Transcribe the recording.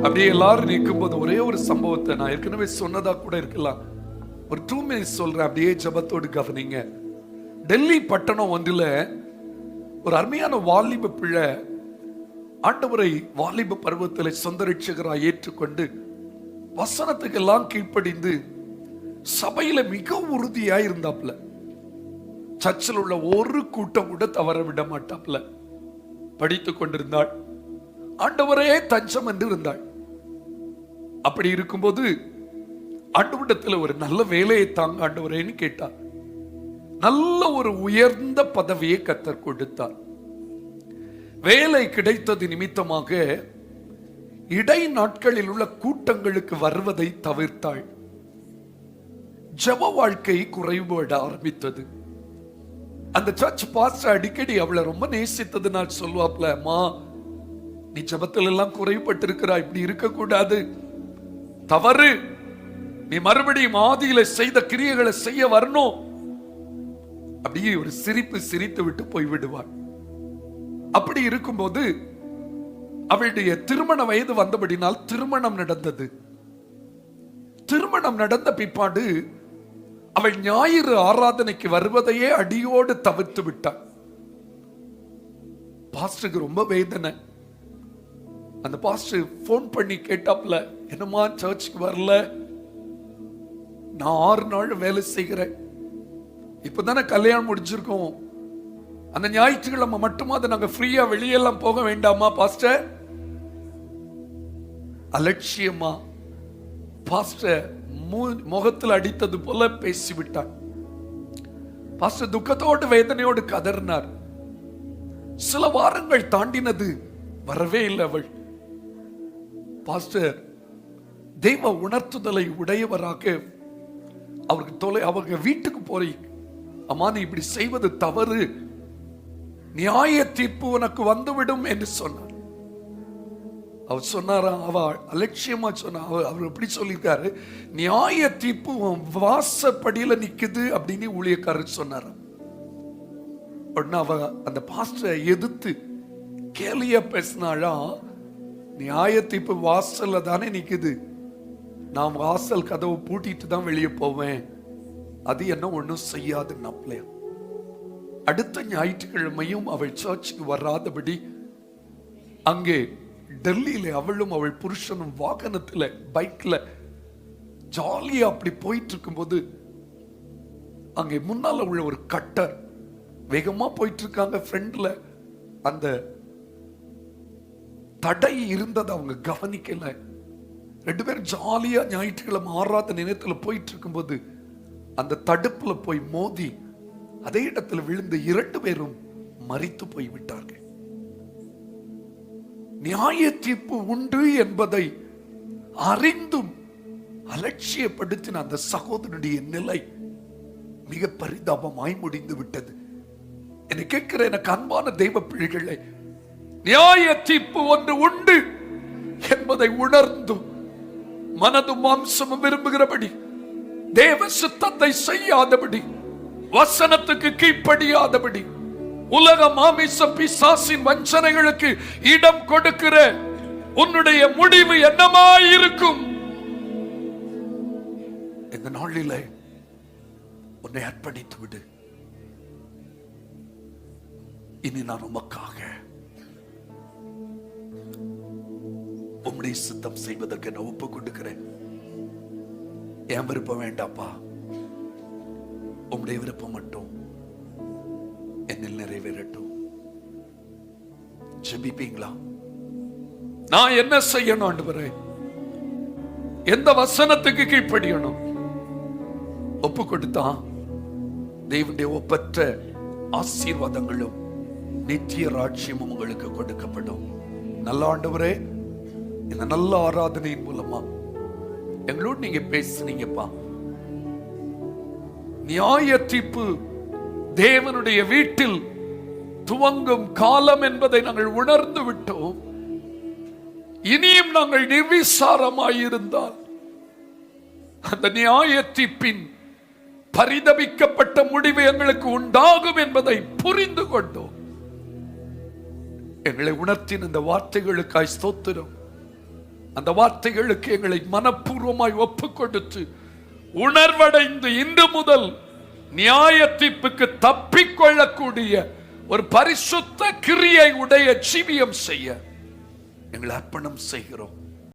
அப்படியே எல்லாரும் நிற்கும்போது ஒரே ஒரு சம்பவத்தை நான் ஏற்கனவே சொன்னதா கூட இருக்கலாம். ஒரு டூ மினிட்ஸ் சொல்றேன் அப்படியே ஜெபத்தோடு கவனிங்க. டெல்லி பட்டணம் ஒன்றில் ஒரு அருமையான வாலிப பிள்ளை ஆண்டவரை வாலிப பருவத்தில் சொந்த ரட்சகராக ஏற்றுக்கொண்டு வசனத்துக்கெல்லாம் கீழ்ப்படிந்து சபையில மிக உறுதியா இருந்தாப்ல. சர்ச்சில் உள்ள ஒரு கூட்டம் கூட தவற விட மாட்டாப்ல. படித்துக் கொண்டிருந்தாள். ஆண்டவரே தஞ்சம் என்று இருந்தாள். அப்படி இருக்கும்போது ஆண்டவரிடத்தில் ஒரு நல்ல வேலையை தாங்க ஆண்டவரேன்னு கேட்டார். நல்ல ஒரு உயர்ந்த பதவியை கத்தர் கொடுத்தார். வேலை கிடைத்தது நிமித்தமாக இடை நாட்களில் உள்ள கூட்டங்களுக்கு வருவதை தவிர்த்தாள். ஜப வாழ்க்கை குறைபட ஆரம்பித்தது. அந்த சர்ச் பாஸ்டர் அடிக்கடி அவளை ரொம்ப நேசித்தது நான் சொல்லுவாப்ல அம்மா நீ ஜபத்தில் எல்லாம் குறைபட்டிருக்கிறா இப்படி இருக்கக்கூடாது. தவறு. நீ மறுபடியும் ஆதியில செய்த கிரியைகளை செய்ய வரணும். அப்படியே ஒரு சிரிப்பு சிரித்து விட்டு போய் விடுவாள் அப்படி இருக்கும்போது அவளுடைய திருமண வயது வந்தபடினால் திருமணம் நடந்தது. திருமணம் நடந்த பிற்பாடு அவள் ஞாயிறு ஆராதனைக்கு வருவதையே அடியோடு தவிர்த்து விட்டாள். பாஸ்டருக்கு ரொம்ப வேதனை. அந்த பாஸ்டர் ஃபோன் பண்ணி கேட்டாப்ல என்னம்மா சர்ச்சுக்கு வரல? நான் ஆறு நாள் வேலை செய்கிறேன். இப்போ தானே கல்யாணம் முடிஞ்சிருக்கோம். அந்த ஞாயிற்றுக்கிழமை மட்டுமாவது நாங்கள் ஃப்ரீயாக வெளியெல்லாம் போக வேண்டாமா பாஸ்டர்? அலட்சியமா பாஸ்டர் மூ- முகத்தில் அடித்தது போல பேசிவிட்டான். பாஸ்டர் துக்கத்தோடு வேதனையோடு கதறினார். சில வாரங்கள் தாண்டினது வரவே இல்லை அவள். பாஸ்டர் தெய்வ உணர்த்துதலை உடையவராக அவருக்கு தொலை அவங்க வீட்டுக்கு போய் அம்மா நீ இப்படி செய்வது தவறு. நியாய தீர்ப்பு உனக்கு வந்துவிடும் என்று சொன்னார். அவர் சொன்னாரா அவ அலட்சியமா சொன்னா அவர் அவர் எப்படி சொல்லியிருக்காரு? நியாய தீர்ப்பு உன் வாசப்படியில நிக்குது அப்படின்னு ஊழியக்காரர் சொன்னாராம். உடனே அவ அந்த பாஸ்டரை எதிர்த்து கேலியா பேசினாளா நியாய தீர்ப்பு வாசல்ல தானே நிக்குது. நான் வாசல் கதவை பூட்டிட்டு தான் வெளியே போவேன். அது என்ன ஒன்றும் செய்யாது நப்பலையா அடுத்த ஞாயிற்றுக்கிழமையும் அவள் சர்ச்சுக்கு வராதபடி அங்கே டெல்லியில அவளும் அவள் புருஷனும் வாகனத்துல பைக்ல ஜாலியா அப்படி போயிட்டு இருக்கும்போது அங்கே முன்னால உள்ள ஒரு கட்டர். வேகமா போயிட்டு இருக்காங்க ஃப்ரெண்ட்ல அந்த தடை இருந்ததை அவங்க கவனிக்கல. ரெண்டு பேரும் ஜாலியா ஞாயிற்றுக்கிழமை ஆறாத நினைத்துல போயிட்டு இருக்கும்போது அந்த தடுப்புல போய் மோதி அதே இடத்துல விழுந்த இரண்டு பேரும் மறித்து போய் விட்டார்கள். நியாய தீர்ப்பு உண்டு என்பதை அறிந்தும் அலட்சியப்படுத்தின அந்த சகோதரனுடைய நிலை மிக பரிதாபமாய் முடிந்து விட்டது. என்னை கேட்கிற எனக்கு அன்பான தெய்வ பிள்ளைகளை நியாய தீர்ப்பு ஒன்று உண்டு என்பதை உணர்ந்தும் மனதும் மாம்சமும் விரும்புகிறபடி தேவ சித்தத்தை செய்யாதபடி வசனத்துக்கு கீழ்ப்படியாதபடி உலக மாமிச பிசாசின் வஞ்சனைகளுக்கு இடம் கொடுக்கிற உன்னுடைய முடிவு என்னமாயிருக்கும்? இந்த நாளிலே உன்னை அர்ப்பணித்து விடு இனி நான் உமக்காக உம்முடைய சித்தம் செய்வதற்கு நான் ஒப்பு கொடுக்கிறேன். என் விருப்பம் வேண்டாப்பா. உம்முடைய விருப்பம் மட்டும் என்னில் நிறைவேறட்டும். ஜெபிப்பீங்களா? நான் என்ன செய்யணும் ஆண்டவரே? எந்த வசனத்துக்கு கீழ்ப்படியணும்? ஒப்பு கொடுத்தான். தேவனுடைய ஒப்பற்ற ஆசீர்வாதங்களும் நித்திய ராட்சியமும் உங்களுக்கு கொடுக்கப்படும். நல்ல ஆண்டவரே இந்த நல்ல ஆராதனையின் மூலமா. எங்களோடு நீங்க பேசுனீங்கப்பா. நியாய தீர்ப்பு தேவனுடைய வீட்டில் துவங்கும் காலம் என்பதை நாங்கள் உணர்ந்து விட்டோம். இனியும் நாங்கள் நிர்விசாரமாயிருந்தால் அந்த நியாய தீர்ப்பின் பரிதபிக்கப்பட்ட முடிவு எங்களுக்கு உண்டாகும் என்பதை புரிந்து கொண்டோம். எங்களை உணர்த்தின இந்த வார்த்தைகளுக்காய் ஸ்தோத்திரம். அந்த வார்த்தைகளுக்கு எங்களை மனப்பூர்வமாய் ஒப்பு கொடுத்து உணர்வடைந்து இன்று முதல் நியாய தீர்ப்புக்கு தப்பிக்கொள்ளக்கூடிய ஒரு பரிசுத்த கிரியை உடைய ஜீவியம் செய்ய எங்களை அர்ப்பணம் செய்கிறோம்.